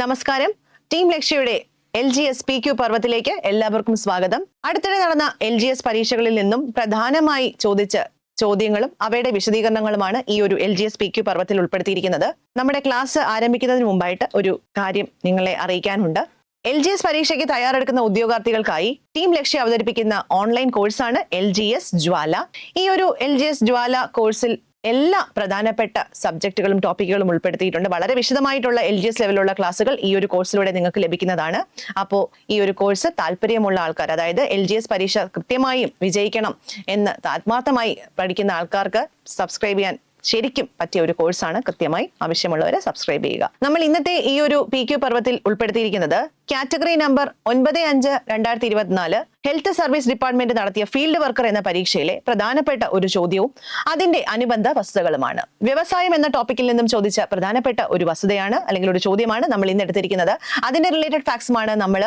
നമസ്കാരം. Team ലക്ഷ്യയുടെ L G S P Q പർവത്തിലേക്ക് എല്ലാവർക്കും സ്വാഗതം. അടുത്തിടെ നടന്ന എൽ ജി എസ് പരീക്ഷകളിൽ നിന്നും പ്രധാനമായി ചോദിച്ച ചോദ്യങ്ങളും അവയുടെ വിശദീകരണങ്ങളുമാണ് ഈ ഒരു L G S P Q പർവത്തിൽ ഉൾപ്പെടുത്തിയിരിക്കുന്നത്. നമ്മുടെ ക്ലാസ് ആരംഭിക്കുന്നതിന് മുമ്പായിട്ട് ഒരു കാര്യം നിങ്ങളെ അറിയിക്കാനുണ്ട്. എൽ ജി എസ് പരീക്ഷയ്ക്ക് തയ്യാറെടുക്കുന്ന ഉദ്യോഗാർത്ഥികൾക്കായി ടീം ലക്ഷ്യം അവതരിപ്പിക്കുന്ന ഓൺലൈൻ കോഴ്സാണ് എൽ ജി എസ് ജ്വാല. ഈ ഒരു എൽ ജി എസ് ജ്വാല കോഴ്സിൽ എല്ലാ പ്രധാനപ്പെട്ട സബ്ജക്റ്റുകളും ടോപ്പിക്കുകളും ഉൾപ്പെടുത്തിയിട്ടുണ്ട്. വളരെ വിശദമായിട്ടുള്ള എൽ ജി എസ് ലെവലുള്ള ക്ലാസ്സുകൾ ഈ ഒരു കോഴ്സിലൂടെ നിങ്ങൾക്ക് ലഭിക്കുന്നതാണ്. അപ്പോൾ ഈ ഒരു കോഴ്സ് താല്പര്യമുള്ള ആൾക്കാർ അതായത് എൽ ജി എസ് പരീക്ഷ കൃത്യമായും വിജയിക്കണം എന്ന് ആത്മാർത്ഥമായി പഠിക്കുന്ന ആൾക്കാർക്ക് സബ്സ്ക്രൈബ് ചെയ്യാൻ ശരിക്കും പറ്റിയ ഒരു കോഴ്സാണ്. കൃത്യമായി ആവശ്യമുള്ളവരെ സബ്സ്ക്രൈബ് ചെയ്യുക. നമ്മൾ ഇന്നത്തെ ഈ ഒരു പി ക്യു പർവത്തിൽ ഉൾപ്പെടുത്തിയിരിക്കുന്നത് കാറ്റഗറി നമ്പർ ഒൻപത് അഞ്ച് രണ്ടായിരത്തി ഇരുപത്തിനാല് ഹെൽത്ത് സർവീസ് ഡിപ്പാർട്ട്മെന്റ് നടത്തിയ ഫീൽഡ് വർക്കർ എന്ന പരീക്ഷയിലെ പ്രധാനപ്പെട്ട ഒരു ചോദ്യവും അതിന്റെ അനുബന്ധ വസ്തുതകളുമാണ്. വ്യവസായം എന്ന ടോപ്പിക്കിൽ നിന്നും ചോദിച്ച പ്രധാനപ്പെട്ട ഒരു വസ്തുതയാണ് അല്ലെങ്കിൽ ഒരു ചോദ്യമാണ് നമ്മൾ ഇന്ന് എടുത്തിരിക്കുന്നത്. അതിന്റെ റിലേറ്റഡ് ഫാക്ട്സുമാണ് നമ്മൾ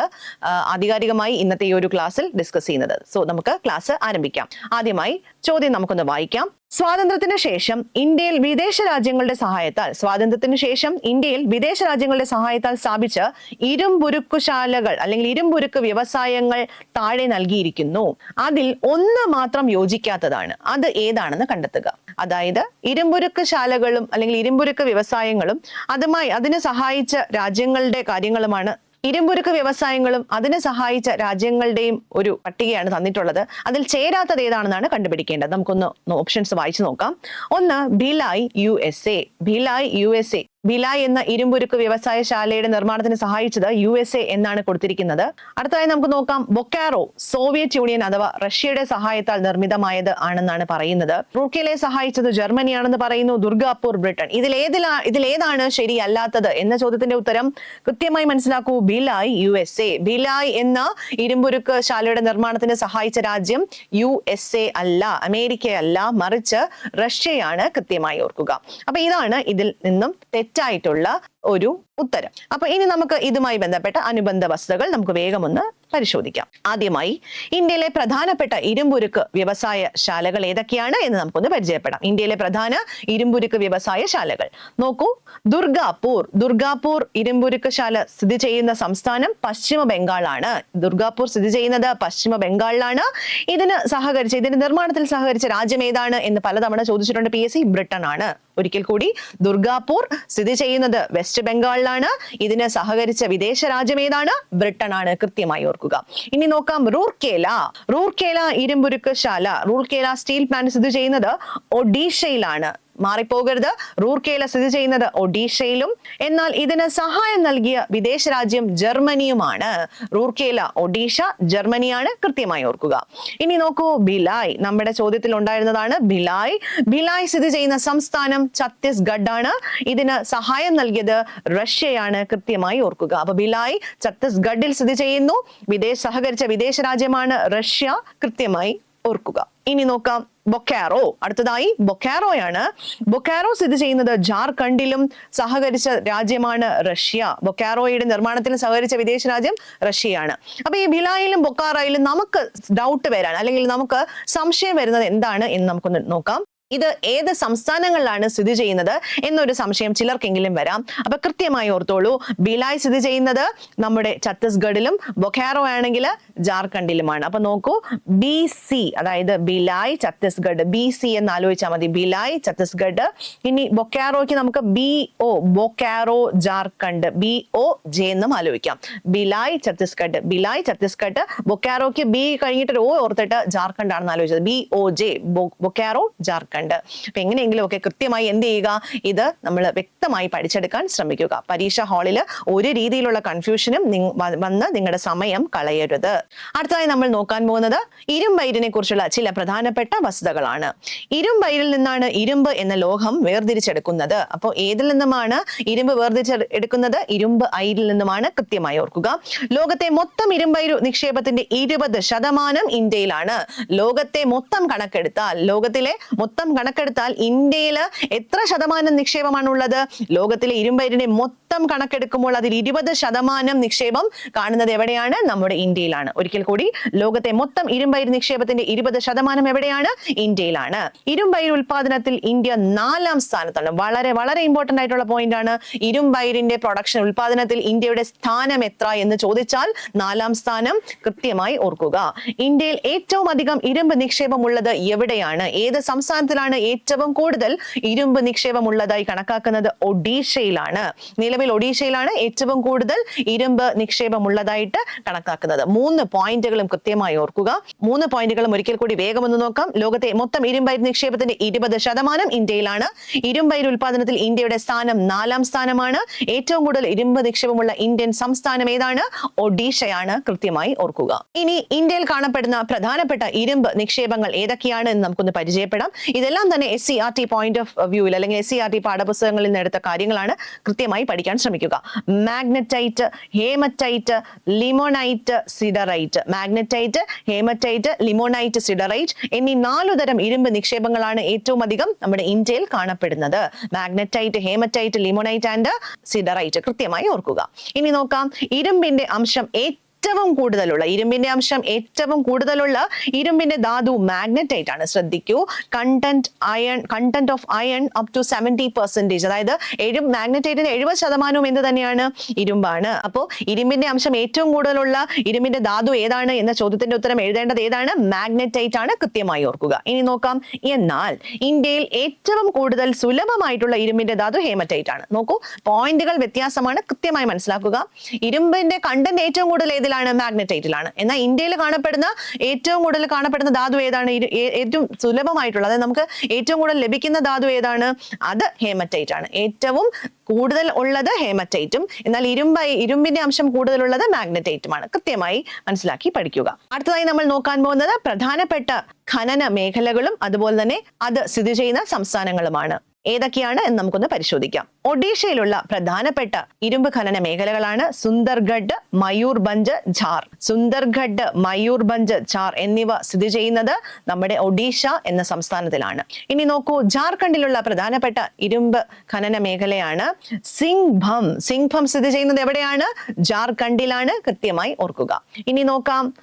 ആധികാരികമായി ഇന്നത്തെ ഈ ഒരു ക്ലാസ്സിൽ ഡിസ്കസ് ചെയ്യുന്നത്. സോ നമുക്ക് ക്ലാസ് ആരംഭിക്കാം. ആദ്യമായി ചോദ്യം നമുക്കൊന്ന് വായിക്കാം. സ്വാതന്ത്ര്യത്തിന് ശേഷം ഇന്ത്യയിൽ വിദേശ രാജ്യങ്ങളുടെ സഹായത്താൽ സ്വാതന്ത്ര്യത്തിന് ശേഷം ഇന്ത്യയിൽ വിദേശ രാജ്യങ്ങളുടെ സഹായത്താൽ സ്ഥാപിച്ച ഇരുമ്പുരുക്കുശാലകൾ അല്ലെങ്കിൽ ഇരുമ്പുരുക്ക് വ്യവസായങ്ങൾ താഴെ നൽകിയിരിക്കുന്നു. അതിൽ ഒന്ന് മാത്രം യോജിക്കാത്തതാണ്. അത് ഏതാണെന്ന് കണ്ടെത്തുക. അതായത് ഇരുമ്പുരുക്ക് ശാലകളും അല്ലെങ്കിൽ ഇരുമ്പുരുക്ക് വ്യവസായങ്ങളും അതുമായി അതിനെ സഹായിച്ച രാജ്യങ്ങളുടെ കാര്യങ്ങളുമാണ് ഇരുമ്പുരുക്ക് വ്യവസായങ്ങളും അതിനെ സഹായിച്ച രാജ്യങ്ങളുടെയും ഒരു പട്ടികയാണ് തന്നിട്ടുള്ളത്. അതിൽ ചേരാത്തത് ഏതാണെന്നാണ് കണ്ടുപിടിക്കേണ്ടത്? നമുക്കൊന്ന് ഓപ്ഷൻസ് വായിച്ചു നോക്കാം. ഒന്ന് Bhilai U S A. Bhilai U S A. Bhilai എന്ന ഇരുമ്പുരുക്ക് വ്യവസായശാലയുടെ നിർമ്മാണത്തിന് സഹായിച്ചത് യു എസ് എ എന്നാണ് കൊടുത്തിരിക്കുന്നത്. അടുത്തതായി നമുക്ക് നോക്കാം. ബൊക്കാറോ സോവിയറ്റ് യൂണിയൻ അഥവാ റഷ്യയുടെ സഹായത്താൽ നിർമ്മിതമായത് ആണെന്നാണ് പറയുന്നത്. റൂർക്കേലെ സഹായിച്ചത് ജർമ്മനിയാണെന്ന് പറയുന്നു. ദുർഗാപൂർ ബ്രിട്ടൻ ഇതിലേതിലാ ഇതിലേതാണ് ശരിയല്ലാത്തത് എന്ന ചോദ്യത്തിന്റെ ഉത്തരം കൃത്യമായി മനസ്സിലാക്കൂ. Bhilai U S A. Bhilai എന്ന ഇരുമ്പുരുക്ക് ശാലയുടെ നിർമ്മാണത്തിന് സഹായിച്ച രാജ്യം യു എസ് എ അല്ല അമേരിക്കയല്ല മറിച്ച് റഷ്യയാണ് കൃത്യമായി ഓർക്കുക. അപ്പൊ ഇതാണ് ഇതിൽ നിന്നും തെറ്റായിട്ടുള്ള ഒരു ഉത്തരം. അപ്പൊ ഇനി നമുക്ക് ഇതുമായി ബന്ധപ്പെട്ട അനുബന്ധ വസ്തുതകൾ നമുക്ക് വേഗമൊന്ന് പരിശോധിക്കാം. ആദ്യമായി ഇന്ത്യയിലെ പ്രധാനപ്പെട്ട ഇരുമ്പുരുക്ക് വ്യവസായ ശാലകൾ ഏതൊക്കെയാണ് എന്ന് നമുക്കൊന്ന് പരിചയപ്പെടാം. ഇന്ത്യയിലെ പ്രധാന ഇരുമ്പുരുക്ക് വ്യവസായ ശാലകൾ നോക്കൂ ദുർഗാപൂർ. ദുർഗാപൂർ ഇരുമ്പുരുക്ക് ശാല സ്ഥിതി ചെയ്യുന്ന സംസ്ഥാനം പശ്ചിമ ബംഗാളാണ്. ദുർഗാപൂർ സ്ഥിതി ചെയ്യുന്നത് പശ്ചിമ ബംഗാളിലാണ്. ഇതിന് സഹകരിച്ച് ഇതിന്റെ നിർമ്മാണത്തിൽ സഹകരിച്ച രാജ്യം ഏതാണ് എന്ന് പലതവണ ചോദിച്ചിട്ടുണ്ട് പി എസ് സി. ബ്രിട്ടൻ ആണ് ഒരിക്കൽ കൂടി ദുർഗാപൂർ സ്ഥിതി ചെയ്യുന്നത് വെസ്റ്റ് ബംഗാളിലാണ് ഇതിന് സഹകരിച്ച വിദേശ രാജ്യം ഏതാണ്? ബ്രിട്ടൻ ആണ് കൃത്യമായി ഓർക്കുക. ഇനി നോക്കാം റൂർക്കേല. റൂർക്കേല ഇരുമ്പുരുക്ക് ശാല. റൂർക്കേല സ്റ്റീൽ പ്ലാന്റ് സ്ഥിതി ചെയ്യുന്നത് ഒഡീഷയിലാണ്. മാറിപ്പോകരുത്. റൂർക്കേല സ്ഥിതി ചെയ്യുന്നത് ഒഡീഷയിലും എന്നാൽ ഇതിന് സഹായം നൽകിയ വിദേശ രാജ്യം ജർമ്മനിയുമാണ്. റൂർക്കേല ഒഡീഷ ജർമ്മനിയാണ് കൃത്യമായി ഓർക്കുക. ഇനി നോക്കൂ ഭിലായ്. നമ്മുടെ ചോദ്യത്തിൽ ഉണ്ടായിരുന്നതാണ് ഭിലായ്. ഭിലായ് സ്ഥിതി ചെയ്യുന്ന സംസ്ഥാനം ഛത്തീസ്ഗഡ് ആണ് ഇതിന് സഹായം നൽകിയത് റഷ്യയാണ് കൃത്യമായി ഓർക്കുക. അപ്പൊ ഭിലായ് ഛത്തീസ്ഗഡിൽ സ്ഥിതി ചെയ്യുന്നു. വിദേശ സഹകരിച്ച വിദേശ രാജ്യമാണ് റഷ്യ കൃത്യമായി ഓർക്കുക. ഇനി നോക്കാം ബൊക്കാറോ. അടുത്തതായി ബൊക്കാറോയാണ്. ബൊക്കാറോ സ്ഥിതി ചെയ്യുന്നത് ജാർഖണ്ഡിലും സഹകരിച്ച രാജ്യമാണ് റഷ്യ. ബൊക്കാറോയുടെ നിർമ്മാണത്തിന് സഹകരിച്ച വിദേശ രാജ്യം റഷ്യയാണ്. അപ്പൊ ഈ ഭിലായിലും ബൊക്കാറോയിലും നമുക്ക് ഡൗട്ട് വരാൻ അല്ലെങ്കിൽ നമുക്ക് സംശയം വരുന്നത് എന്താണ് എന്ന് നമുക്കൊന്ന് നോക്കാം. ഇത് ഏത് സംസ്ഥാനങ്ങളിലാണ് സ്ഥിതി ചെയ്യുന്നത് എന്നൊരു സംശയം ചിലർക്കെങ്കിലും വരാം. അപ്പൊ കൃത്യമായി ഓർത്തോളൂ. ബിലായ് സ്ഥിതി ചെയ്യുന്നത് നമ്മുടെ ഛത്തീസ്ഗഡിലും ബൊക്കാറോ ആണെങ്കിൽ ജാർഖണ്ഡിലുമാണ്. അപ്പൊ നോക്കൂ ബി സി അതായത് ബിലായ് ഛത്തീസ്ഗഡ് ബി സി എന്ന് ആലോചിച്ചാൽ മതി. ബിലായ് ഛത്തീസ്ഗഡ് ഇനി ബൊക്കാറോയ്ക്ക് നമുക്ക് B O Bokaro Jharkhand B O J എന്നും ആലോചിക്കാം. ബിലായ് ഛത്തീസ്ഗഡ് ബിലായ് ഛത്തീസ്ഗഡ് ബൊക്കാറോയ്ക്ക് ബി കഴിഞ്ഞിട്ട് ഒരു ഓ ഓർത്തിട്ട് ജാർഖണ്ഡ് ആണെന്ന് ആലോചിച്ചത്. B O J Bokaro Jharkhand അപ്പൊ എങ്ങനെയെങ്കിലും ഒക്കെ കൃത്യമായി എന്ത് ചെയ്യുക? ഇത് നമ്മൾ വ്യക്തമായി പഠിച്ചെടുക്കാൻ ശ്രമിക്കുക. പരീക്ഷ ഹാളിൽ ഒരു രീതിയിലുള്ള കൺഫ്യൂഷനും വന്ന് നിങ്ങളുടെ സമയം കളയരുത്. അടുത്തതായി നമ്മൾ നോക്കാൻ പോകുന്നത് ഇരുമ്പയിരിനെ കുറിച്ചുള്ള ചില പ്രധാനപ്പെട്ട വസ്തുതകളാണ്. ഇരുമ്പയിരിൽ നിന്നാണ് ഇരുമ്പ് എന്ന ലോഹം വേർതിരിച്ചെടുക്കുന്നത്. അപ്പോൾ ഏതിൽ നിന്നുമാണ് ഇരുമ്പ് വേർതിരിച്ചെടുക്കുന്നത്? ഇരുമ്പ് അയിരിൽ നിന്നുമാണ് കൃത്യമായി ഓർക്കുക. ലോകത്തെ മൊത്തം ഇരുമ്പയിരു നിക്ഷേപത്തിന്റെ ഇരുപത് ശതമാനം ഇന്ത്യയിലാണ്. ലോകത്തെ മൊത്തം കണക്കെടുത്താൽ ലോകത്തിലെ മൊത്തം കണക്കെടുത്താൽ ഇന്ത്യയിൽ എത്ര ശതമാനം നിക്ഷേപമാണുള്ളത്? ലോകത്തിലെ ഇരുമ്പയിരിന്റെ മൊത്തം മൊത്തം കണക്കെടുക്കുമ്പോൾ അതിൽ ഇരുപത് ശതമാനം നിക്ഷേപം കാണുന്നത് എവിടെയാണ്? നമ്മുടെ ഇന്ത്യയിലാണ്. ഒരിക്കൽ കൂടി ലോകത്തെ മൊത്തം ഇരുമ്പയിർ നിക്ഷേപത്തിന്റെ ഇരുപത് ശതമാനം എവിടെയാണ്? ഇന്ത്യയിലാണ്. ഇരുമ്പയിർ ഉൽപാദനത്തിൽ ഇന്ത്യ നാലാം സ്ഥാനത്താണ്. വളരെ വളരെ ഇമ്പോർട്ടന്റ് ആയിട്ടുള്ള പോയിന്റ് ആണ്. ഇരുമ്പയിരിന്റെ പ്രൊഡക്ഷൻ ഉൽപാദനത്തിൽ ഇന്ത്യയുടെ സ്ഥാനം എത്ര എന്ന് ചോദിച്ചാൽ നാലാം സ്ഥാനം കൃത്യമായി ഓർക്കുക. ഇന്ത്യയിൽ ഏറ്റവും അധികം ഇരുമ്പ് നിക്ഷേപം നിക്ഷേപമുള്ളത് എവിടെയാണ്? ഏത് സംസ്ഥാനത്തിലാണ് ഏറ്റവും കൂടുതൽ ഇരുമ്പ് നിക്ഷേപം ഉള്ളതായി കണക്കാക്കുന്നത്? ഒഡീഷയിലാണ്. നിലവിൽ ഒഡീഷയിലാണ് ഏറ്റവും കൂടുതൽ ഇരുമ്പ് നിക്ഷേപം ഉള്ളതായിട്ട് കണക്കാക്കുന്നത്. മൂന്ന് പോയിന്റുകളും കൃത്യമായി ഓർക്കുക. മൂന്ന് പോയിന്റുകളും ഒരിക്കൽ കൂടി വേഗം ഒന്ന് നോക്കാം. ലോകത്തെ മൊത്തം ഇരുമ്പയിര് നിക്ഷേപത്തിന്റെ ഇരുപത് ശതമാനം ഇന്ത്യയിലാണ്. ഇരുമ്പയിര് ഉൽപാദനത്തിൽ ഇന്ത്യയുടെ സ്ഥാനം നാലാം സ്ഥാനമാണ്. ഏറ്റവും കൂടുതൽ ഇരുമ്പ് നിക്ഷേപമുള്ള ഇന്ത്യൻ സംസ്ഥാനം ഏതാണ്? ഒഡീഷയാണ് കൃത്യമായി ഓർക്കുക. ഇനി ഇന്ത്യയിൽ കാണപ്പെടുന്ന പ്രധാനപ്പെട്ട ഇരുമ്പ് നിക്ഷേപങ്ങൾ ഏതൊക്കെയാണ് എന്ന് നമുക്കൊന്ന് പരിചയപ്പെടാം. ഇതെല്ലാം തന്നെ S C R T point of വ്യൂവിൽ അല്ലെങ്കിൽ എസ് സി ആർ ടി പാഠപുസ്തകങ്ങളിൽ നിന്ന് എടുത്ത കാര്യങ്ങളാണ് കൃത്യമായി പഠിക്കാൻ ശ്രമിക്കുക. Magnetite hematite limonite siderite magnetite hematite limonite siderite എന്നീ നാലു തരം ഇരുമ്പ് നിക്ഷേപങ്ങളാണ് ഏറ്റവും അധികം നമ്മുടെ ഇന്ത്യയിൽ കാണപ്പെടുന്നത്. Magnetite hematite limonite and siderite കൃത്യമായി ഓർക്കുക. ഇനി നോക്കാം. ഇരുമ്പിന്റെ അംശം ഏറ്റവും കൂടുതലുള്ള ഇരുമ്പിന്റെ അംശം ഏറ്റവും കൂടുതലുള്ള ഇരുമ്പിന്റെ ധാതു മാഗ്നറ്റൈറ്റ് ആണ്. ശ്രദ്ധിക്കൂ. Content iron content of iron up to seventy percentage അതായത് എഴു മാഗ്നറ്റൈറ്റിന്റെ എഴുപത് ശതമാനവും എന്ത് തന്നെയാണ്? ഇരുമ്പാണ്. അപ്പോൾ ഇരുമ്പിന്റെ അംശം ഏറ്റവും കൂടുതലുള്ള ഇരുമ്പിന്റെ ധാതു ഏതാണ് എന്ന ചോദ്യത്തിന്റെ ഉത്തരം എഴുതേണ്ടത് ഏതാണ്? മാഗ്നറ്റൈറ്റ് ആണ് കൃത്യമായി ഓർക്കുക. ഇനി നോക്കാം. എന്നാൽ ഇന്ത്യയിൽ ഏറ്റവും കൂടുതൽ സുലഭമായിട്ടുള്ള ഇരുമ്പിന്റെ ധാതു ഹേമറ്റൈറ്റ് ആണ്. നോക്കൂ പോയിന്റുകൾ വ്യത്യാസമാണ് കൃത്യമായി മനസ്സിലാക്കുക. ഇരുമ്പിന്റെ കണ്ടന്റ് ഏറ്റവും കൂടുതൽ ഏതിലാണ് മാഗ്നറ്റൈറ്റിലാണ് എന്നാൽ ഇന്ത്യയിൽ കാണപ്പെടുന്ന ഏറ്റവും കൂടുതൽ കാണപ്പെടുന്ന ധാതു ഏതാണ്? ഏറ്റവും സുലഭമായിട്ടുള്ള അതായത് നമുക്ക് ഏറ്റവും കൂടുതൽ ലഭിക്കുന്ന ധാതു ഏതാണ്? അത് ഹേമറ്റൈറ്റ് ആണ്. ഏറ്റവും കൂടുതൽ ഉള്ളത് ഹേമറ്റൈറ്റും എന്നാൽ ഇരുമ്പ് ഇരുമ്പിന്റെ അംശം കൂടുതലുള്ളത് മാഗ്നറ്റൈറ്റുമാണ് കൃത്യമായി മനസ്സിലാക്കി പഠിക്കുക. അടുത്തതായി നമ്മൾ നോക്കാൻ പോകുന്നത് പ്രധാനപ്പെട്ട ഖനന മേഖലകളും അതുപോലെ തന്നെ അത് സ്ഥിതി ചെയ്യുന്ന സംസ്ഥാനങ്ങളുമാണ്. ഏതൊക്കെയാണ് എന്ന് നമുക്കൊന്ന് പരിശോധിക്കാം. ഒഡീഷയിലുള്ള പ്രധാനപ്പെട്ട ഇരുമ്പ് ഖനന മേഖലകളാണ് സുന്ദർഗഡ് മയൂർബഞ്ച് ഝാർ. സുന്ദർഗഡ് മയൂർബഞ്ച് ഝാർ എന്നിവ സ്ഥിതി ചെയ്യുന്നത് നമ്മുടെ ഒഡീഷ എന്ന സംസ്ഥാനത്തിലാണ്. ഇനി നോക്കൂ ജാർഖണ്ഡിലുള്ള പ്രധാനപ്പെട്ട ഇരുമ്പ് ഖനന മേഖലയാണ് സിംഗ്ഭം സിംഗ്ഭം സ്ഥിതി ചെയ്യുന്നത് എവിടെയാണ്? ജാർഖണ്ഡിലാണ് കൃത്യമായി ഓർക്കുക. ഇനി നോക്കാം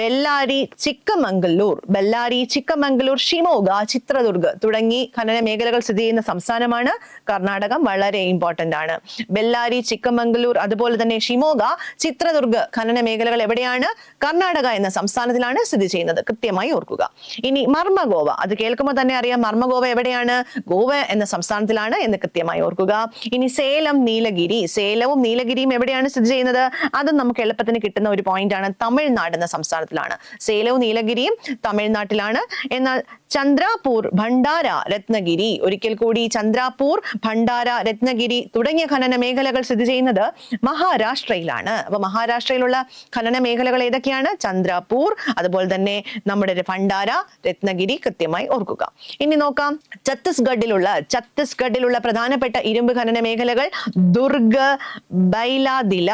ബെല്ലാരി ചിക്കമംഗലൂർ. ബെല്ലാരി ചിക്കമംഗലൂർ ഷിമോഗ ചിത്രദുർഗ് തുടങ്ങി ഖനന മേഖലകൾ സ്ഥിതി ചെയ്യുന്ന സംസ്ഥാനമാണ്. കർണാടകം വളരെ ഇമ്പോർട്ടന്റ് ആണ്. ബെല്ലാരി ചിക്കമംഗലൂർ അതുപോലെ തന്നെ ഷിമോഗ ചിത്രദുർഗ് ഖനന മേഖലകൾ എവിടെയാണ്? കർണാടക എന്ന സംസ്ഥാനത്തിലാണ് സ്ഥിതി ചെയ്യുന്നത്. കൃത്യമായി ഓർക്കുക. ഇനി മർമ്മഗോവ. അത് കേൾക്കുമ്പോൾ തന്നെ അറിയാം മർമ്മഗോവ എവിടെയാണ്? ഗോവ എന്ന സംസ്ഥാനത്തിലാണ് എന്ന് കൃത്യമായി ഓർക്കുക. ഇനി സേലം നീലഗിരി. സേലവും നീലഗിരിയും എവിടെയാണ് സ്ഥിതി ചെയ്യുന്നത്? അത് നമുക്ക് എളുപ്പത്തിന് കിട്ടുന്ന ഒരു പോയിന്റ് ആണ്. തമിഴ്നാട് എന്ന സംസ്ഥാനത്തിലാണ്. സേലവും നീലഗിരിയും തമിഴ്നാട്ടിലാണ്. എന്നാൽ ചന്ദ്രാപൂർ ഭണ്ഡാര രത്നഗിരി. ഒരിക്കൽ കൂടി ചന്ദ്രാപൂർ ഭണ്ഡാര രത്നഗിരി തുടങ്ങിയ ഖനന മേഖലകൾ സ്ഥിതി ചെയ്യുന്നത് മഹാരാഷ്ട്രയിലാണ്. അപ്പൊ മഹാരാഷ്ട്രയിലുള്ള ഖനന മേഖലകൾ ഏതൊക്കെയാണ്? ചന്ദ്രാപൂർ അതുപോലെ തന്നെ നമ്മുടെ ഭണ്ഡാര രത്നഗിരി കൃത്യമായി ഓർക്കുക. ഇനി നോക്കാം. ഛത്തീസ്ഗഡിലുള്ള ഛത്തീസ്ഗഡിലുള്ള പ്രധാനപ്പെട്ട ഇരുമ്പ് ഖനന മേഖലകൾ ദുർഗ് ബൈലാദില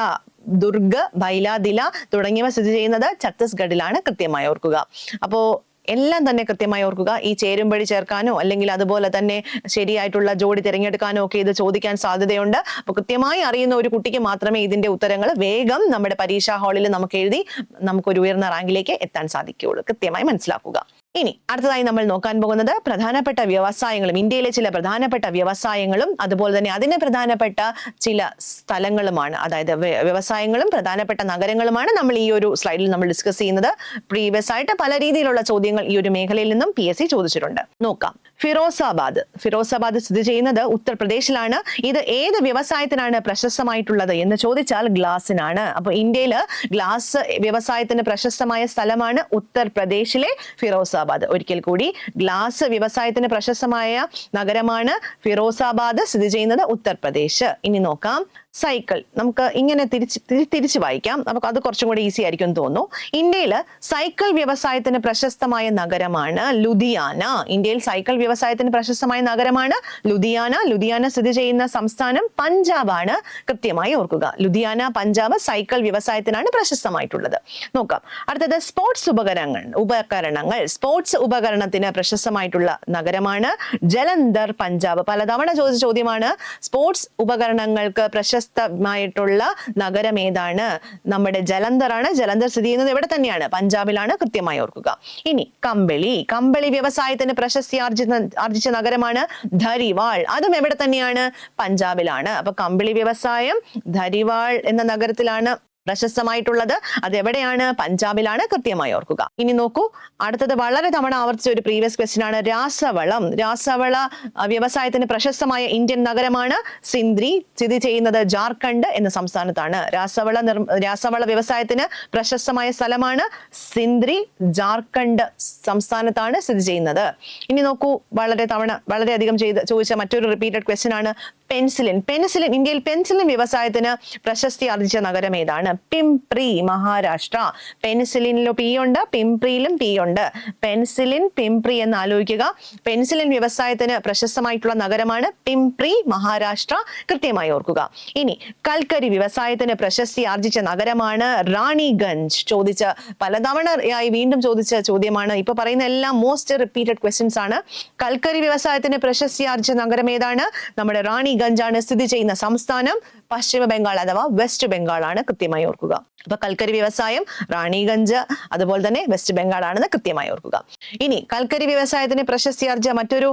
ദുർഗ് ബൈലാദില തുടങ്ങിയവ സ്ഥിതി ചെയ്യുന്നത് ഛത്തീസ്ഗഡിലാണ് കൃത്യമായി ഓർക്കുക. അപ്പോ എല്ലാം തന്നെ കൃത്യമായി ഓർക്കുക. ഈ ചേരുംപടി ചേർക്കാനോ അല്ലെങ്കിൽ അതുപോലെ തന്നെ ശരിയായിട്ടുള്ള ജോഡി തിരഞ്ഞെടുക്കാനോ ഒക്കെ ഇത് ചോദിക്കാൻ സാധ്യതയുണ്ട്. അപ്പൊ കൃത്യമായി അറിയുന്ന ഒരു കുട്ടിക്ക് മാത്രമേ ഇതിന്റെ ഉത്തരങ്ങൾ വേഗം നമ്മുടെ പരീക്ഷാ ഹാളിൽ നമുക്ക് എഴുതി നമുക്കൊരു ഉയർന്ന റാങ്കിലേക്ക് എത്താൻ സാധിക്കുകയുള്ളൂ. കൃത്യമായി മനസ്സിലാക്കുക. ഇനി അടുത്തതായി നമ്മൾ നോക്കാൻ പോകുന്നത് പ്രധാനപ്പെട്ട വ്യവസായങ്ങളും ഇന്ത്യയിലെ ചില പ്രധാനപ്പെട്ട വ്യവസായങ്ങളും അതുപോലെ തന്നെ അതിന് പ്രധാനപ്പെട്ട ചില സ്ഥലങ്ങളുമാണ്. അതായത് വ്യ- വ്യവസായങ്ങളും പ്രധാനപ്പെട്ട നഗരങ്ങളുമാണ് നമ്മൾ ഈ ഒരു സ്ലൈഡിൽ നമ്മൾ ഡിസ്കസ് ചെയ്യുന്നത്. പ്രീവിയസ് ആയിട്ട് പല രീതിയിലുള്ള ചോദ്യങ്ങൾ ഈ ഒരു മേഖലയിൽ നിന്നും പി എസ് സി ചോദിച്ചിട്ടുണ്ട്. നോക്കാം. ഫിറോസാബാദ്. ഫിറോസാബാദ് സ്ഥിതി ചെയ്യുന്നത് ഉത്തർപ്രദേശിലാണ്. ഇത് ഏത് വ്യവസായത്തിനാണ് പ്രശസ്തമായിട്ടുള്ളത് എന്ന് ചോദിച്ചാൽ ഗ്ലാസിനാണ് അപ്പൊ ഇന്ത്യയിൽ ഗ്ലാസ് വ്യവസായത്തിന് പ്രശസ്തമായ സ്ഥലമാണ് ഉത്തർപ്രദേശിലെ ഫിറോസാബാദ്. ഒരിക്കൽ കൂടി ഗ്ലാസ് വ്യവസായത്തിന് പ്രശസ്തമായ നഗരമാണ് ഫിറോസാബാദ് സ്ഥിതി ചെയ്യുന്നത് ഉത്തർപ്രദേശ്. ഇനി നോക്കാം. സൈക്കിൾ നമുക്ക് ഇങ്ങനെ തിരിച്ച് തിരി- തിരിച്ച് വായിക്കാം. നമുക്ക് അത് കുറച്ചും കൂടി ഈസി ആയിരിക്കും എന്ന് തോന്നുന്നു. ഇന്ത്യയിൽ സൈക്കിൾ വ്യവസായത്തിന് പ്രശസ്തമായ നഗരമാണ് ലുധിയാന. ഇന്ത്യയിൽ സൈക്കിൾ വ്യവസായത്തിന് പ്രശസ്തമായ നഗരമാണ് ലുധിയാന. ലുധിയാന സ്ഥിതി ചെയ്യുന്ന സംസ്ഥാനം പഞ്ചാബാണ്. കൃത്യമായി ഓർക്കുക. ലുധിയാന പഞ്ചാബ് സൈക്കിൾ വ്യവസായത്തിനാണ് പ്രശസ്തമായിട്ടുള്ളത്. നോക്കാം. അടുത്തത് സ്പോർട്സ് ഉപകരണങ്ങൾ ഉപകരണങ്ങൾ. സ്പോർട്സ് ഉപകരണത്തിന് പ്രശസ്തമായിട്ടുള്ള നഗരമാണ് ജലന്ധർ പഞ്ചാബ്. പലതവണ ചോദിച്ച ചോദ്യമാണ് സ്പോർട്സ് ഉപകരണങ്ങൾക്ക് പ്രശസ്ത പ്രശസ്തമായിട്ടുള്ള നഗരം ഏതാണ്? നമ്മുടെ ജലന്ധർ ആണ് ജലന്ധർ സ്ഥിതി ചെയ്യുന്നത് എവിടെ തന്നെയാണ്. പഞ്ചാബിലാണ്. കൃത്യമായി ഓർക്കുക. ഇനി കമ്പിളി. കമ്പിളി വ്യവസായത്തിന് പ്രശസ്തി ആർജിച്ച നഗരമാണ് ധരിവാൾ. അതും എവിടെ തന്നെയാണ്? പഞ്ചാബിലാണ്. അപ്പൊ കമ്പിളി വ്യവസായം ധരിവാൾ എന്ന നഗരത്തിലാണ് പ്രശസ്തമായിട്ടുള്ളത്. അത് എവിടെയാണ് പഞ്ചാബിലാണ്. കൃത്യമായി ഓർക്കുക. ഇനി നോക്കൂ. അടുത്തത് വളരെ തവണ ആവർത്തിച്ച ഒരു പ്രീവിയസ് ക്വസ്റ്റ്യൻ ആണ്. രാസവളം. രാസവള വ്യവസായത്തിന് പ്രശസ്തമായ ഇന്ത്യൻ നഗരമാണ് സിന്ദ്രി സ്ഥിതി ചെയ്യുന്നത് ജാർഖണ്ഡ് എന്ന സംസ്ഥാനത്താണ്. രാസവള നിർ രാസവള വ്യവസായത്തിന് പ്രശസ്തമായ സ്ഥലമാണ് സിന്ദ്രി ജാർഖണ്ഡ് സംസ്ഥാനത്താണ് സ്ഥിതി ചെയ്യുന്നത്. ഇനി നോക്കൂ. വളരെ തവണ വളരെയധികം ചെയ്ത് ചോദിച്ച മറ്റൊരു റിപ്പീറ്റഡ് ക്വസ്റ്റ്യൻ ആണ്. പെൻസിലിൻ. പെൻസിലിൻ ഇന്ത്യയിൽ പെൻസിലിൻ വ്യവസായത്തിന് പ്രശസ്തി ആർജിച്ച നഗരം ഏതാണ്? പിംപ്രി മഹാരാഷ്ട്ര പെൻസിലിനിലോ പി ഉണ്ട് പിംപ്രിയിലും പി ഉണ്ട്. പെൻസിലിൻ പിംപ്രി എന്ന് ആലോചിക്കുക. പെൻസിലിൻ വ്യവസായത്തിന് പ്രശസ്തമായിട്ടുള്ള നഗരമാണ് പിംപ്രി മഹാരാഷ്ട്ര കൃത്യമായി ഓർക്കുക. ഇനി കൽക്കരി വ്യവസായത്തിന് പ്രശസ്തി ആർജിച്ച നഗരമാണ് റാണിഗഞ്ച് ചോദിച്ച പലതവണ ആയി വീണ്ടും ചോദിച്ച ചോദ്യമാണ്. ഇപ്പൊ പറയുന്ന എല്ലാം മോസ്റ്റ് റിപ്പീറ്റഡ് ക്വസ്റ്റ്യൻസ് ആണ്. കൽക്കരി വ്യവസായത്തിന് പ്രശസ്തി ആർജിച്ച നഗരം ഏതാണ്? നമ്മുടെ റാണിഗഞ്ച് ആണ് സ്ഥിതി ചെയ്യുന്ന സംസ്ഥാനം പശ്ചിമ ബംഗാൾ അഥവാ വെസ്റ്റ് ബംഗാൾ ആണ് കൃത്യമായി ഓർക്കുക. അപ്പൊ കൽക്കരി വ്യവസായം റാണിഗഞ്ച് അതുപോലെ തന്നെ വെസ്റ്റ് ബംഗാൾ ആണെന്ന് കൃത്യമായി ഓർക്കുക. ഇനി കൽക്കരി വ്യവസായത്തിന് പ്രശസ്തി ആർജ മറ്റൊരു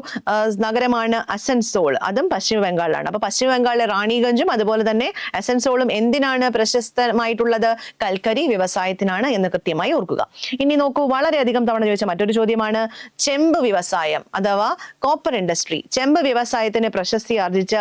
നഗരമാണ് അസൻസോൾ. അതും പശ്ചിമ ബംഗാളിലാണ്. അപ്പൊ പശ്ചിമ ബംഗാളിലെ റാണിഗഞ്ചും അതുപോലെ തന്നെ അസൻസോളും എന്തിനാണ് പ്രശസ്തമായിട്ടുള്ളത്? കൽക്കരി വ്യവസായത്തിനാണ് എന്ന് കൃത്യമായി ഓർക്കുക. ഇനി നോക്കൂ വളരെയധികം തവണ ചോദിച്ച മറ്റൊരു ചോദ്യമാണ് ചെമ്പ് വ്യവസായം അഥവാ കോപ്പർ ഇൻഡസ്ട്രി ചെമ്പ് വ്യവസായത്തിന് പ്രശസ്തി ആർജിച്ച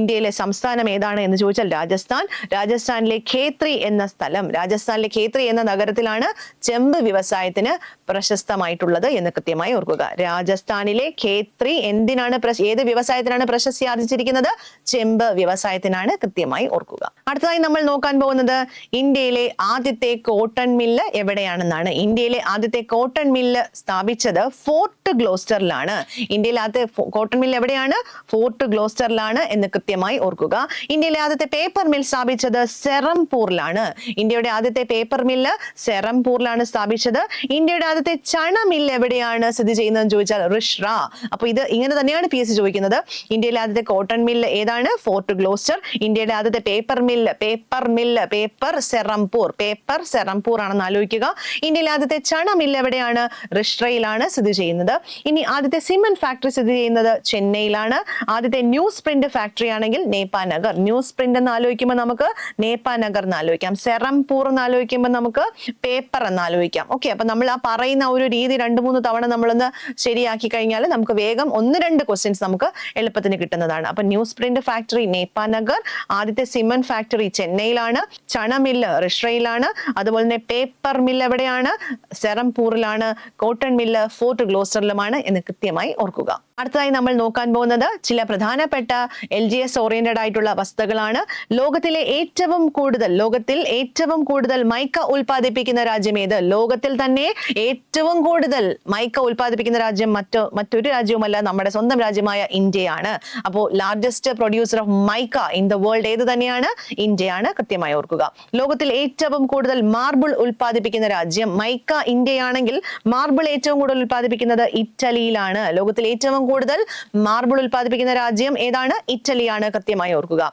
ഇന്ത്യയിലെ സംസ്ഥാനം ഏതാണ് എന്ന് ചോദിച്ചാൽ രാജസ്ഥാൻ രാജസ്ഥാനിലെ ഖേത്രി എന്ന സ്ഥലം. രാജസ്ഥാനിലെ ഖേത്രി എന്ന നഗരത്തിലാണ് ചെമ്പ് വ്യവസായത്തിന് പ്രശസ്തമായിട്ടുള്ളത് എന്ന് കൃത്യമായി ഓർക്കുക. രാജസ്ഥാനിലെ ഖേത്രി എന്തിനാണ് ഏത് വ്യവസായത്തിനാണ് പ്രശസ്തി ആർജിച്ചിരിക്കുന്നത് ചെമ്പ് വ്യവസായത്തിനാണ് കൃത്യമായി ഓർക്കുക. അടുത്തതായി നമ്മൾ നോക്കാൻ പോകുന്നത് ഇന്ത്യയിലെ ആദ്യത്തെ കോട്ടൺ മില്ല് എവിടെയാണെന്നാണ്. ഇന്ത്യയിലെ ആദ്യത്തെ കോട്ടൺ മില്ല് സ്ഥാപിച്ചത് ഫോർട്ട് ഗ്ലോസ്റ്ററിലാണ്. ഇന്ത്യയിലെ ആദ്യത്തെ കോട്ടൺ മില്ല് എവിടെയാണ്? ഫോർട്ട് ഗ്ലോസ്റ്ററിലാണ് എന്ന് കൃത്യമായി ഓർക്കുക. ഇന്ത്യയിലെ ആദ്യത്തെ പേപ്പർ മിൽ സ്ഥാപിച്ചത് സെറംപൂറിലാണ് ഇന്ത്യയുടെ ആദ്യത്തെ പേപ്പർ മില്ല് സെറംപൂറിലാണ് സ്ഥാപിച്ചത്. ഇന്ത്യയുടെ ആദ്യത്തെ ചണ മില്ല് എവിടെയാണ് സ്ഥിതി ചെയ്യുന്നതെന്ന് ചോദിച്ചാൽ റിഷ്ര അപ്പൊ ഇത് ഇങ്ങനെ തന്നെയാണ് പി എസ് ചോദിക്കുന്നത്. ഇന്ത്യയിലെ ആദ്യത്തെ കോട്ടൺ മില്ല് ഏതാണ്? ഫോർട്ട് ഗ്ലോസ്റ്റർ ഇന്ത്യയുടെ ആദ്യത്തെ paper mill paper mill paper Serampore. Paper Serampore ആണെന്ന് ആലോചിക്കുക. ഇന്ത്യയിലെ ആദ്യത്തെ ചണ മില്ല് എവിടെയാണ്? റിഷ്രയിലാണ് സ്ഥിതി ചെയ്യുന്നത്. ഇനി ആദ്യത്തെ സിമെന്റ് ഫാക്ടറി സ്ഥിതി ചെയ്യുന്നത് ചെന്നൈയിലാണ്. ആദ്യത്തെ ന്യൂസ് പ്രിന്റ് ഫാക്ടറി ആണെങ്കിൽ നേപ്പാനഗർ ന്യൂസ് പ്രിന്റ് എന്ന് ആലോചിക്കുമ്പോൾ നമുക്ക് നേപ്പാനഗർ എന്ന് ആലോചിക്കാം. സെറംപൂർ എന്ന് ആലോചിക്കുമ്പോൾ നമുക്ക് പേപ്പർ എന്ന് ആലോചിക്കാം. ഓക്കെ അപ്പൊ നമ്മൾ ആ പറയുന്ന ഒരു രീതി രണ്ട് മൂന്ന് തവണ നമ്മളൊന്ന് ശരിയാക്കി കഴിഞ്ഞാൽ നമുക്ക് വേഗം ഒന്ന് രണ്ട് ക്വസ്റ്റ്യൻസ് നമുക്ക് എളുപ്പത്തിന് കിട്ടുന്നതാണ്. അപ്പൊ ന്യൂസ് പ്രിന്റ് ഫാക്ടറി നേപ്പാനഗർ ആദ്യത്തെ സിമന്റ് ഫാക്ടറി ചെന്നൈയിലാണ് ചണ മില്ല് റിഷ്രയിലാണ് അതുപോലെ തന്നെ പേപ്പർ മില്ല് എവിടെയാണ് സെറംപൂറിലാണ് കോട്ടൺ മില്ല് ഫോർട്ട് ഗ്ലോസ്റ്ററിലുമാണ് എന്ന് കൃത്യമായി ഓർക്കുക. അടുത്തതായി നമ്മൾ നോക്കാൻ പോകുന്നത് ചില പ്രധാനപ്പെട്ട എൽ ജി എസ് ഓറിയന്റഡ് ആയിട്ടുള്ള വസ്തുക്കളാണ് ലോകത്തിലെ ഏറ്റവും കൂടുതൽ ലോകത്തിൽ ഏറ്റവും കൂടുതൽ മൈക്ക ഉൽപ്പാദിപ്പിക്കുന്ന രാജ്യം ഏത്? ലോകത്തിൽ തന്നെ ഏറ്റവും കൂടുതൽ മൈക്ക ഉൽപ്പാദിപ്പിക്കുന്ന രാജ്യം മറ്റു മറ്റൊരു രാജ്യവുമല്ല നമ്മുടെ സ്വന്തം രാജ്യമായ ഇന്ത്യയാണ്. അപ്പോൾ largest producer of mica in the world ഏത് തന്നെയാണ്? ഇന്ത്യയാണ്. കൃത്യമായി ഓർക്കുക. ലോകത്തിൽ ഏറ്റവും കൂടുതൽ മാർബിൾ ഉൽപ്പാദിപ്പിക്കുന്ന രാജ്യം മൈക്ക ഇന്ത്യയാണെങ്കിൽ മാർബിൾ ഏറ്റവും കൂടുതൽ ഉൽപ്പാദിപ്പിക്കുന്നത് ഇറ്റലിയിലാണ്. ലോകത്തിൽ ഏറ്റവും കൂടുതൽ മാർബിൾ ഉൽപ്പാദിപ്പിക്കുന്ന രാജ്യം ഏതാണ്? ഇറ്റലിയാണ്. കൃത്യമായി ഓർക്കുക.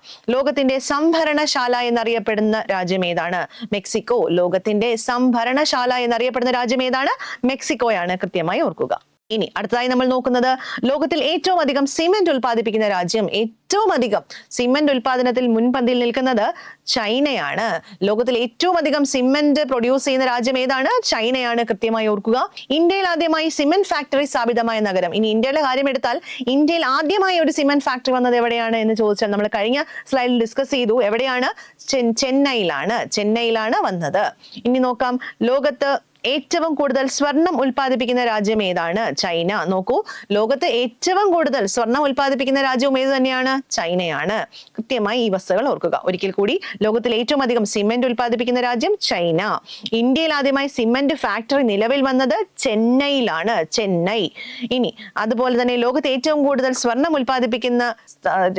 ലോകത്തിന്റെ സംഭരണശാല എന്നറിയപ്പെടുന്ന രാജ്യം ഏതാണ്? മെക്സിക്കോ. ലോകത്തിന്റെ സംഭരണശാല എന്നറിയപ്പെടുന്ന രാജ്യം ഏതാണ്? മെക്സിക്കോയാണ്. കൃത്യമായി ഓർക്കുക. ഇനി അടുത്തതായി നമ്മൾ നോക്കുന്നത് ലോകത്തിൽ ഏറ്റവും അധികം സിമെന്റ് ഉൽപ്പാദിപ്പിക്കുന്ന രാജ്യം ഏറ്റവും അധികം സിമെന്റ് ഉൽപ്പാദനത്തിൽ മുൻപന്തിയിൽ നിൽക്കുന്നത് ചൈനയാണ്. ലോകത്തിൽ ഏറ്റവും അധികം സിമെന്റ് പ്രൊഡ്യൂസ് ചെയ്യുന്ന രാജ്യം ഏതാണ്? ചൈനയാണ് കൃത്യമായി ഓർക്കുക. ഇന്ത്യയിൽ ആദ്യമായി സിമെന്റ് ഫാക്ടറി സ്ഥാപിതമായ നഗരം. ഇനി ഇന്ത്യയുടെ കാര്യം എടുത്താൽ ഇന്ത്യയിൽ ആദ്യമായി ഒരു സിമെന്റ് ഫാക്ടറി വന്നത് എവിടെയാണ് എന്ന് ചോദിച്ചാൽ നമ്മൾ കഴിഞ്ഞ സ്ലൈഡിൽ ഡിസ്കസ് ചെയ്തു. എവിടെയാണ്? ചെന്നൈയിലാണ്. ചെന്നൈയിലാണ് വന്നത്. ഇനി നോക്കാം. ലോകത്ത് ഏറ്റവും കൂടുതൽ സ്വർണം ഉൽപ്പാദിപ്പിക്കുന്ന രാജ്യം ഏതാണ്? ചൈന. നോക്കൂ ലോകത്ത് ഏറ്റവും കൂടുതൽ സ്വർണം ഉൽപ്പാദിപ്പിക്കുന്ന രാജ്യവും ഏത് തന്നെയാണ്? ചൈനയാണ്. കൃത്യമായി ഈ വസ്തുക്കൾ ഓർക്കുക. ഒരിക്കൽ കൂടി ലോകത്തിൽ ഏറ്റവും അധികം സിമെന്റ് ഉൽപ്പാദിപ്പിക്കുന്ന രാജ്യം ചൈന. ഇന്ത്യയിൽ ആദ്യമായി സിമെന്റ് ഫാക്ടറി നിലവിൽ വന്നത് ചെന്നൈയിലാണ്. ചെന്നൈ. ഇനി അതുപോലെ തന്നെ ലോകത്ത് ഏറ്റവും കൂടുതൽ സ്വർണം ഉൽപ്പാദിപ്പിക്കുന്ന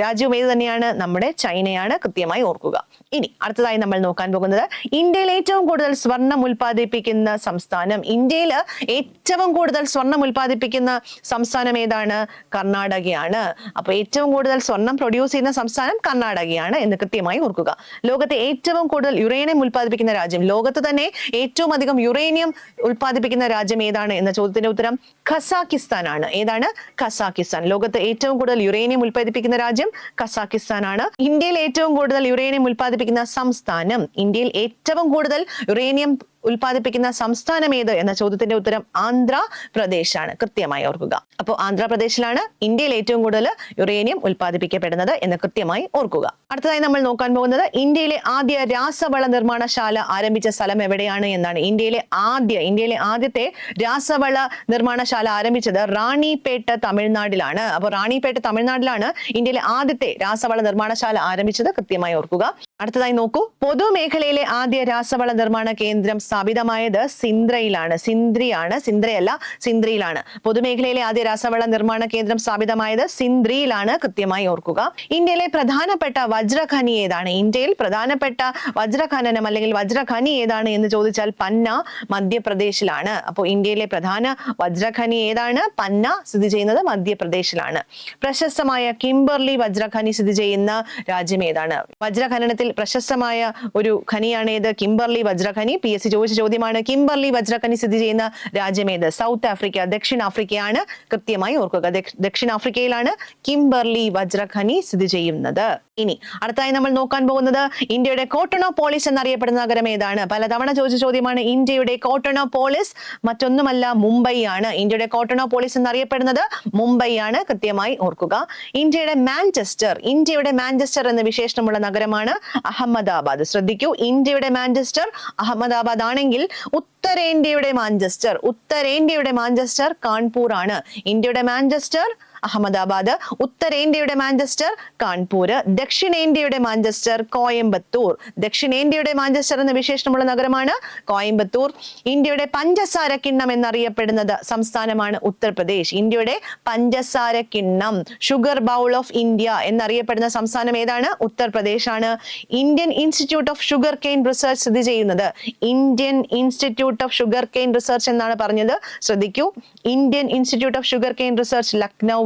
രാജ്യവും ഏത് തന്നെയാണ്? നമ്മുടെ ചൈനയാണ്. കൃത്യമായി ഓർക്കുക. ഇനി അടുത്തതായി നമ്മൾ നോക്കാൻ പോകുന്നത് ഇന്ത്യയിൽ ഏറ്റവും കൂടുതൽ സ്വർണം ഉൽപ്പാദിപ്പിക്കുന്ന സംസ്ഥാനം. ഇന്ത്യയിൽ ഏറ്റവും കൂടുതൽ സ്വർണം ഉൽപ്പാദിപ്പിക്കുന്ന സംസ്ഥാനം ഏതാണ്? കർണാടകയാണ്. അപ്പോൾ ഏറ്റവും കൂടുതൽ സ്വർണം പ്രൊഡ്യൂസ് ചെയ്യുന്ന സംസ്ഥാനം കർണാടകയാണ് എന്ന് കൃത്യമായി ഓർക്കുക. ലോകത്തെ ഏറ്റവും കൂടുതൽ യുറേനിയം ഉൽപ്പാദിപ്പിക്കുന്ന രാജ്യം ലോകത്ത് തന്നെ ഏറ്റവും അധികം യുറേനിയം ഉൽപ്പാദിപ്പിക്കുന്ന രാജ്യം ഏതാണ് എന്ന ചോദ്യത്തിന്റെ ഉത്തരം ഖസാക്കിസ്ഥാൻ ആണ് ഏതാണ്? ഖസാക്കിസ്ഥാൻ. ലോകത്ത് ഏറ്റവും കൂടുതൽ യുറേനിയം ഉൽപ്പാദിപ്പിക്കുന്ന രാജ്യം ഖസാക്കിസ്ഥാൻ ആണ് ഇന്ത്യയിൽ ഏറ്റവും കൂടുതൽ യുറേനിയം ഉൽപ്പാദിപ്പിക്കുന്ന സംസ്ഥാനം ഇന്ത്യയിൽ ഏറ്റവും കൂടുതൽ യുറേനിയം ഉൽപ്പാദിപ്പിക്കുന്ന സംസ്ഥാനം ഏത് എന്ന ചോദ്യത്തിന്റെ ഉത്തരം ആന്ധ്രാപ്രദേശാണ്. കൃത്യമായി ഓർക്കുക. അപ്പോൾ ആന്ധ്രാപ്രദേശിലാണ് ഇന്ത്യയിൽ ഏറ്റവും കൂടുതൽ യുറേനിയം ഉൽപ്പാദിപ്പിക്കപ്പെടുന്നത് എന്ന് കൃത്യമായി ഓർക്കുക. അടുത്തതായി നമ്മൾ നോക്കാൻ പോകുന്നത് ഇന്ത്യയിലെ ആദ്യ രാസവള നിർമ്മാണശാല ആരംഭിച്ച സ്ഥലം എവിടെയാണ് എന്നാണ്. ഇന്ത്യയിലെ ആദ്യ ഇന്ത്യയിലെ ആദ്യത്തെ രാസവള നിർമ്മാണശാല ആരംഭിച്ചത് റാണിപേട്ട തമിഴ്നാട്ടിലാണ്. അപ്പോൾ റാണിപേട്ട തമിഴ്നാട്ടിലാണ് ഇന്ത്യയിലെ ആദ്യത്തെ രാസവള നിർമ്മാണശാല ആരംഭിച്ചത്. കൃത്യമായി ഓർക്കുക. അടുത്തതായി നോക്കൂ. പൊതുമേഖലയിലെ ആദ്യ രാസവള നിർമ്മാണ കേന്ദ്രം സ്ഥാപിതമായത് സിന്ദ്രയിലാണ്. സിന്ദ്രിയാണ്. സിന്ദ്രയല്ല സിന്ദ്രിയിലാണ്. പൊതുമേഖലയിലെ ആദ്യ രാസവള നിർമ്മാണ കേന്ദ്രം സ്ഥാപിതമായത് സിന്ദ്രിയിലാണ് കൃത്യമായി ഓർക്കുക. ഇന്ത്യയിലെ പ്രധാനപ്പെട്ട വജ്രഖനി ഏതാണ്? ഇന്ത്യയിൽ പ്രധാനപ്പെട്ട വജ്രഖനനം അല്ലെങ്കിൽ വജ്രഖനി ഏതാണ് എന്ന് ചോദിച്ചാൽ പന്ന മധ്യപ്രദേശിലാണ്. അപ്പോൾ ഇന്ത്യയിലെ പ്രധാന വജ്രഖനി ഏതാണ്? പന്ന സ്ഥിതി ചെയ്യുന്നത് മധ്യപ്രദേശിലാണ്. പ്രശസ്തമായ കിംബർലി വജ്രഖനി സ്ഥിതി ചെയ്യുന്ന രാജ്യം ഏതാണ്? വജ്രഖനനത്തിൽ പ്രശസ്തമായ ഒരു ഖനിയാണ് ഏത്? കിംബർലി വജ്രഖനി. പി എസ് സി ചോദിച്ച ചോദ്യമാണ് കിംബർലി വജ്രഖനി സ്ഥിതി ചെയ്യുന്ന രാജ്യം ഏത്? സൗത്ത് ആഫ്രിക്ക ദക്ഷിണാഫ്രിക്കയാണ് കൃത്യമായി ഓർക്കുക. ദക്ഷിണാഫ്രിക്കയിലാണ് കിംബർലി വജ്രഖനി സ്ഥിതി ചെയ്യുന്നത്. ഇനി അടുത്തായി നമ്മൾ നോക്കാൻ പോകുന്നത് ഇന്ത്യയുടെ കോട്ടണോ പോളിസ് എന്നറിയപ്പെടുന്ന നഗരം ഏതാണ്? പലതവണ ചോദിച്ച ചോദ്യമാണ് ഇന്ത്യയുടെ കോട്ടണോ പോളിസ് മറ്റൊന്നുമല്ല മുംബൈ ആണ് ഇന്ത്യയുടെ കോട്ടണോ പോളിസ് എന്നറിയപ്പെടുന്നത് മുംബൈ ആണ് കൃത്യമായി ഓർക്കുക. ഇന്ത്യയുടെ മാഞ്ചസ്റ്റർ ഇന്ത്യയുടെ മാഞ്ചസ്റ്റർ എന്ന വിശേഷണമുള്ള നഗരമാണ് അഹമ്മദാബാദ്. ശ്രദ്ധിക്കൂ ഇന്ത്യയുടെ മാഞ്ചസ്റ്റർ അഹമ്മദാബാദ് ആണെങ്കിൽ ഉത്തരേന്ത്യയുടെ മാഞ്ചസ്റ്റർ ഉത്തരേന്ത്യയുടെ മാഞ്ചസ്റ്റർ കാൺപൂർ ആണ്. ഇന്ത്യയുടെ മാഞ്ചസ്റ്റർ അഹമ്മദാബാദ് ഉത്തരേന്ത്യയുടെ മാഞ്ചസ്റ്റർ കാൺപൂര് ദക്ഷിണേന്ത്യയുടെ മാഞ്ചസ്റ്റർ കോയമ്പത്തൂർ. ദക്ഷിണേന്ത്യയുടെ മാഞ്ചസ്റ്റർ എന്ന വിശേഷണമുള്ള നഗരമാണ് കോയമ്പത്തൂർ. ഇന്ത്യയുടെ പഞ്ചസാര കിണ്ണം എന്നറിയപ്പെടുന്നത് സംസ്ഥാനമാണ് ഉത്തർപ്രദേശ്. ഇന്ത്യയുടെ പഞ്ചസാര കിണ്ണം ഷുഗർ ബൗൾ ഓഫ് ഇന്ത്യ എന്നറിയപ്പെടുന്ന സംസ്ഥാനം ഏതാണ്? ഉത്തർപ്രദേശ് ആണ് Indian Institute of Sugar Cane Research സ്ഥിതി ചെയ്യുന്നത് Indian Institute of Sugar Cane Research എന്നാണ് പറഞ്ഞത്. ശ്രദ്ധിക്കൂ. Indian Institute of Sugar Cane Research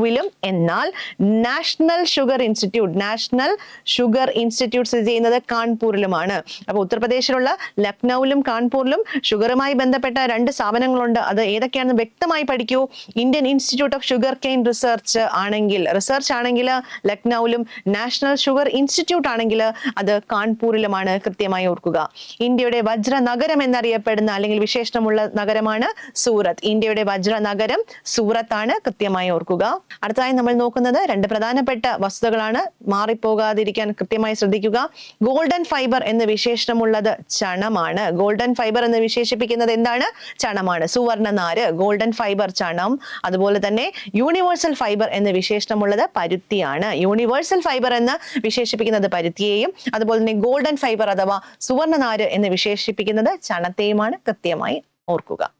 ലക്നൌവിലും എന്നാൽ National Sugar Institute National Sugar Institute സ്ഥിതി ചെയ്യുന്നത് കാൺപൂരിലുമാണ്. അപ്പോൾ ഉത്തർപ്രദേശിലുള്ള ലക്നൌവിലും കാൺപൂരിലും ഷുഗറുമായി ബന്ധപ്പെട്ട രണ്ട് സ്ഥാപനങ്ങളുണ്ട്. അത് ഏതൊക്കെയാണെന്ന് വ്യക്തമായി പഠിക്കൂ. Indian Institute of Sugar Cane Research ആണെങ്കിൽ റിസർച്ച് ആണെങ്കിൽ ലക്നൌവിലും നാഷണൽ ഷുഗർ ഇൻസ്റ്റിറ്റ്യൂട്ട് ആണെങ്കിൽ അത് കാൺപൂരിലുമാണ് കൃത്യമായി ഓർക്കുക. ഇന്ത്യയുടെ വജ്ര നഗരം എന്നറിയപ്പെടുന്ന അല്ലെങ്കിൽ വിശേഷണമുള്ള നഗരമാണ് സൂറത്ത്. ഇന്ത്യയുടെ വജ്ര നഗരം സൂറത്താണ് കൃത്യമായി ഓർക്കുക. അടുത്തതായി നമ്മൾ നോക്കുന്നത് രണ്ട് പ്രധാനപ്പെട്ട വസ്തുതകളാണ് മാറിപ്പോകാതിരിക്കാൻ കൃത്യമായി ശ്രദ്ധിക്കുക. ഗോൾഡൻ ഫൈബർ എന്ന് വിശേഷണമുള്ളത് ചണമാണ്. ഗോൾഡൻ ഫൈബർ എന്ന് വിശേഷിപ്പിക്കുന്നത് എന്താണ്? ചണമാണ്. സുവർണ നാര് ഗോൾഡൻ ഫൈബർ ചണം. അതുപോലെ തന്നെ യൂണിവേഴ്സൽ ഫൈബർ എന്ന് വിശേഷണമുള്ളത് പരുത്തിയാണ്. യൂണിവേഴ്സൽ ഫൈബർ എന്ന് വിശേഷിപ്പിക്കുന്നത് പരുത്തിയെയും അതുപോലെ തന്നെ ഗോൾഡൻ ഫൈബർ അഥവാ സുവർണ നാര് എന്ന് വിശേഷിപ്പിക്കുന്നത് ചണത്തെയുമാണ്. കൃത്യമായി ഓർക്കുക.